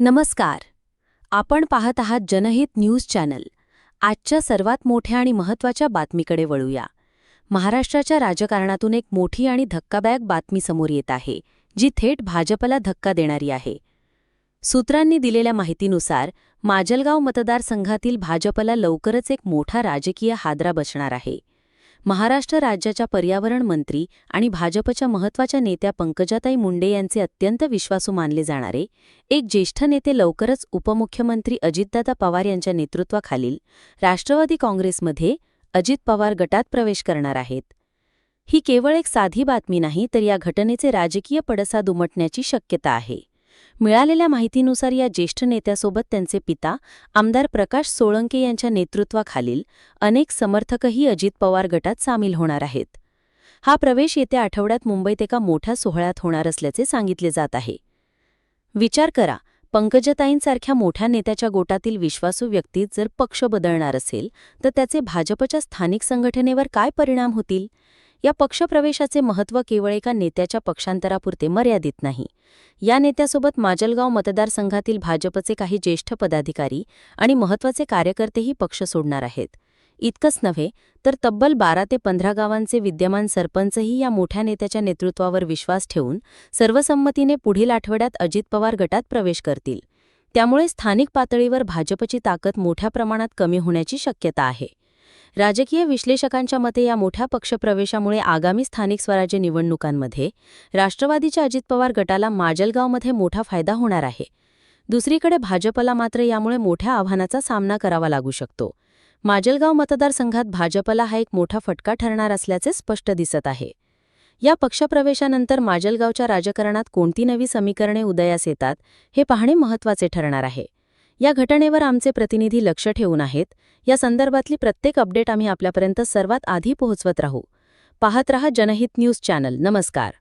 नमस्कार. आपण पाहत आहात जनहित न्यूज चॅनल. आजच्या सर्वात मोठ्या आणि महत्त्वाच्या बातमीकडे वळूया. महाराष्ट्राच्या राजकारणातून एक मोठी आणि धक्कादायक बातमी समोर येत आहे जी थेट भाजपला धक्का देणारी आहे. सूत्रांनी दिलेल्या माहितीनुसार माजलगाव मतदारसंघातील भाजपला लवकरच एक मोठा राजकीय हादरा बसणार आहे. महाराष्ट्र राज्याच्या पर्यावरण मंत्री आणि भाजपच्या महत्त्वाच्या नेत्या पंकजाताई मुंडे यांचे अत्यंत विश्वासू मानले जाणारे एक ज्येष्ठ नेते लवकरच उपमुख्यमंत्री अजितदादा पवार यांच्या नेतृत्वाखालील राष्ट्रवादी काँग्रेसमध्ये अजित पवार गटात प्रवेश करणार आहेत. ही केवळ एक साधी बातमी नाही तर या घटनेचे राजकीय पडसाद उमटण्याची शक्यता आहे. मिळालेल्या माहितीनुसार या ज्येष्ठ नेत्यासोबत त्यांचे पिता आमदार प्रकाश सोळंके यांच्या नेतृत्वाखालील अनेक समर्थकही अजित पवार गटात सामील होणार आहेत. हा प्रवेश येत्या आठवड्यात मुंबईत एका मोठ्या सोहळ्यात होणार असल्याचे सांगितले जात आहे. विचार करा पंकजताईंसारख्या मोठ्या नेत्याच्या गोटातील विश्वासू व्यक्ती जर पक्ष बदलणार असेल तर त्याचे भाजपच्या स्थानिक संघटनेवर काय परिणाम होतील? या पक्षप्रवेशाचे महत्त्व केवळ एका नेत्याच्या पक्षांतरापुरते मर्यादित नाही. या नेत्यासोबत माजलगाव मतदारसंघातील भाजपचे काही ज्येष्ठ पदाधिकारी आणि महत्त्वाचे कार्यकर्तेही पक्ष सोडणार आहेत. इतकंच नव्हे तर तब्बल बारा ते पंधरा गावांचे विद्यमान सरपंचही या मोठ्या नेत्याच्या नेतृत्वावर विश्वास ठेवून सर्वसंमतीने पुढील आठवड्यात अजित पवार गटात प्रवेश करतील. त्यामुळे स्थानिक पातळीवर भाजपची ताकद मोठ्या प्रमाणात कमी होण्याची शक्यता आहे. राजकीय विश्लेषकांच्या मते या मोठ्या पक्षप्रवेशामुळे आगामी स्थानिक स्वराज्य निवडणुकांमध्ये राष्ट्रवादीच्या अजित पवार गटाला माजलगावमध्ये मोठा फायदा होणार आहे. दुसरीकडे भाजपला मात्र यामुळे मोठ्या आव्हानाचा सामना करावा लागू शकतो. माजलगाव मतदारसंघात भाजपला हा एक मोठा फटका ठरणार असल्याचे स्पष्ट दिसत आहे. या पक्षप्रवेशानंतर माजलगावच्या राजकारणात कोणती नवी समीकरणे उदयास येतात हे पाहणे महत्त्वाचे ठरणार आहे. या घटनेवर आमचे प्रतिनिधी लक्ष ठेवून आहेत. या संदर्भातली प्रत्येक अपडेट आम्ही आपल्यापर्यंत सर्वात आधी पोहोचवत राहू. पाहत रहा जनहित न्यूज चॅनल. नमस्कार.